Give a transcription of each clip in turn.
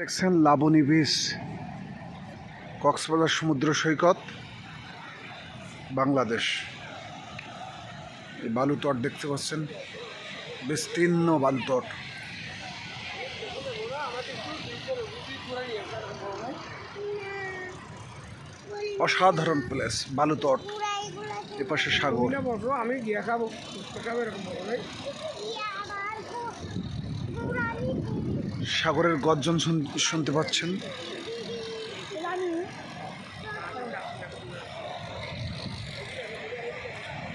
দেখছেন লাবণী বিচ, কক্সবাজার সমুদ্র সৈকত, বাংলাদেশ। এই বালুতট দেখতে পাচ্ছেন, বিস্তীর্ণ বালুতট। অসাধারণ প্লেস বালুতট। এপাশে সাগর। আমি গিয়া খাব খাব এরকম সাগরের গর্জন শুন- শুনতে পাচ্ছেন।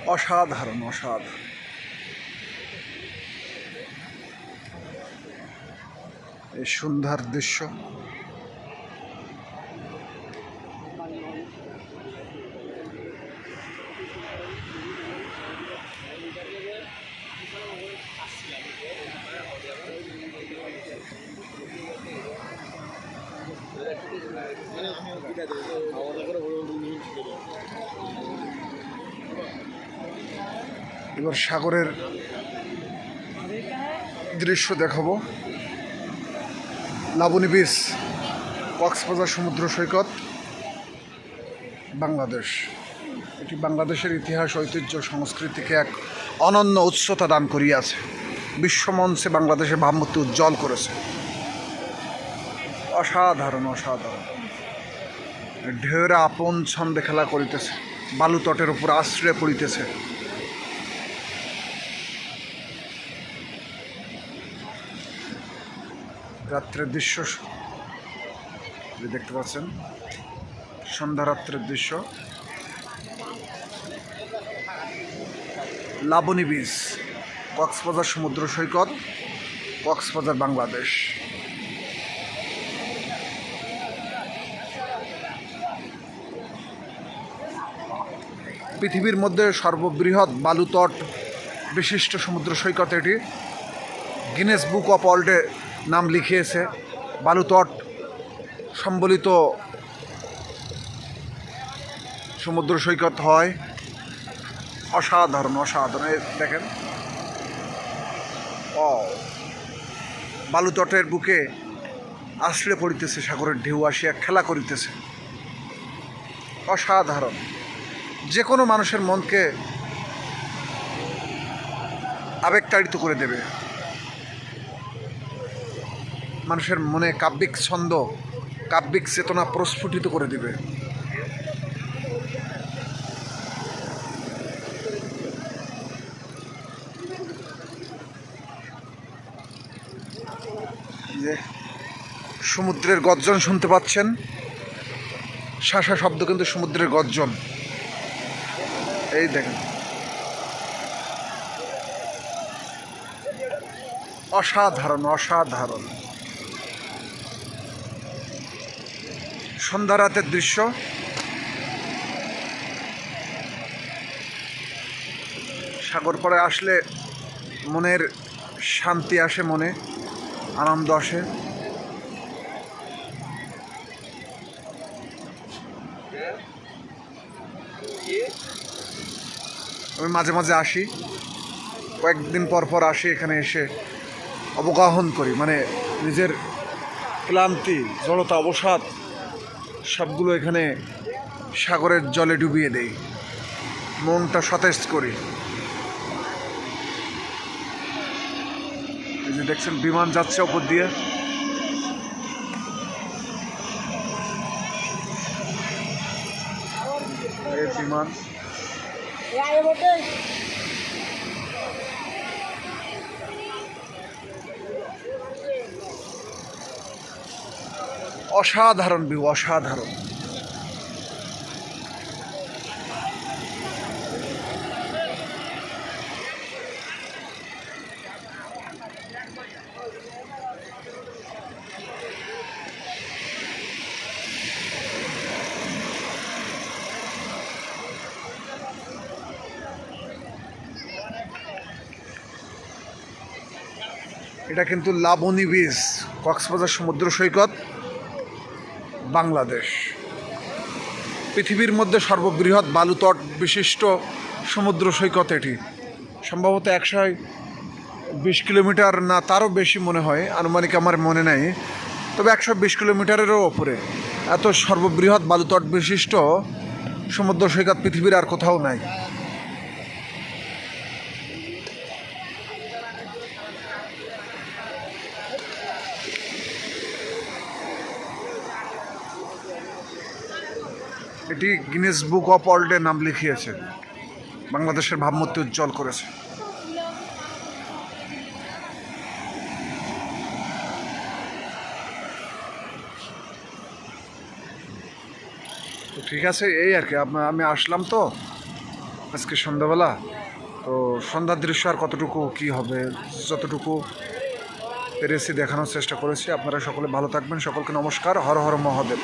অসাধারণ অসাধারণ। এই সুন্দর দৃশ্য। এবার সাগরের দৃশ্য দেখাবো। লাবণী বিচ কক্সবাজার সমুদ্র সৈকত, বাংলাদেশ। এটি বাংলাদেশের ইতিহাস, ঐতিহ্য, সংস্কৃতিকে এক অনন্য উৎসতা দান করিয়াছে। বিশ্বমঞ্চে বাংলাদেশের ভাবমূর্তি উজ্জ্বল করেছে। অসাধারণ অসাধারণ। ঢেউরা আপন ছন্দে খেলা করিতেছে বালুতটের উপর আশ্রয় পড়িতেছে। রাত্রের দৃশ্য দেখতে পাচ্ছেন, সন্ধ্যা রাত্রের দৃশ্য। লাবণী বীজ কক্সবাজার সমুদ্র সৈকত, কক্সবাজার বাংলাদেশ। পৃথিবীর মধ্যে সর্ববৃহৎ বালুতট বিশিষ্ট সমুদ্র সৈকত এটি। গিনেস বুক অফ ওয়ার্ল্ডে নাম লিখিয়েছে। বালুতট সম্বলিত সমুদ্র সৈকত হয় অসাধারণ অসাধারণ। দেখেন। ও বালুতটের বুকে আশ্রয় পড়িতেছে সাগরের ঢেউ, আসিয়া খেলা করিতেছে। অসাধারণ। যে কোনো মানুষের মনকে আবেগতাড়িত করে দেবে। মানুষের মনে কাব্যিক ছন্দ, কাব্যিক চেতনা প্রস্ফুটিত করে দেবে। যে সমুদ্রের গর্জন শুনতে পাচ্ছেন? শাসা শব্দ কিন্তু সমুদ্রের গর্জন। এই দেখেন। অসাধারণ অসাধারণ। সন্ধ্যা রাতের দৃশ্য। সাগর পরে আসলে মনের শান্তি আসে মনে, আনন্দ আসে। আমি মাঝে মাঝে আসি। কয়েকদিন পর পর আসি, এখানে এসে অবগাহন করি। মানে নিজের ক্লান্তি, জড়তা, অবসাদ সবগুলো এখানে সাগরের জলে ডুবিয়ে দেই। মনটা সতেজ করি। এই যে দেখছেন, বিমান যাচ্ছে ওপর দিয়ে। বিমান। অসাধারণ বিহু অসাধারণ। এটা কিন্তু লাবণী বিচ কক্সবাজার সমুদ্র সৈকত, বাংলাদেশ। পৃথিবীর মধ্যে সর্ববৃহৎ বালুতট বিশিষ্ট সমুদ্র সৈকত এটি। সম্ভবত একশো বিশ কিলোমিটার না তারও বেশি মনে হয়, আনুমানিক আমার মনে নেই। তবে একশো বিশ কিলোমিটারেরও ওপরে। এত সর্ববৃহৎ বালুতট বিশিষ্ট সমুদ্র সৈকত পৃথিবীর আর কোথাও নাই। এটি গিনেস বুক অফ ওয়ার্ল্ডে নাম লিখিয়েছে। বাংলাদেশের ভাবমূর্তি উজ্জ্বল করেছে। তো ঠিক আছে, এই আর কি আমি আসলাম তো আজকে সন্ধ্যাবেলা। তো সন্ধ্যার দৃশ্য আর কতটুকু, কি হবে, যতটুকু পেরেছি দেখানোর চেষ্টা করেছি। আপনারা সকলে ভালো থাকবেন, সকলকে নমস্কার। হর হর মহাদেব।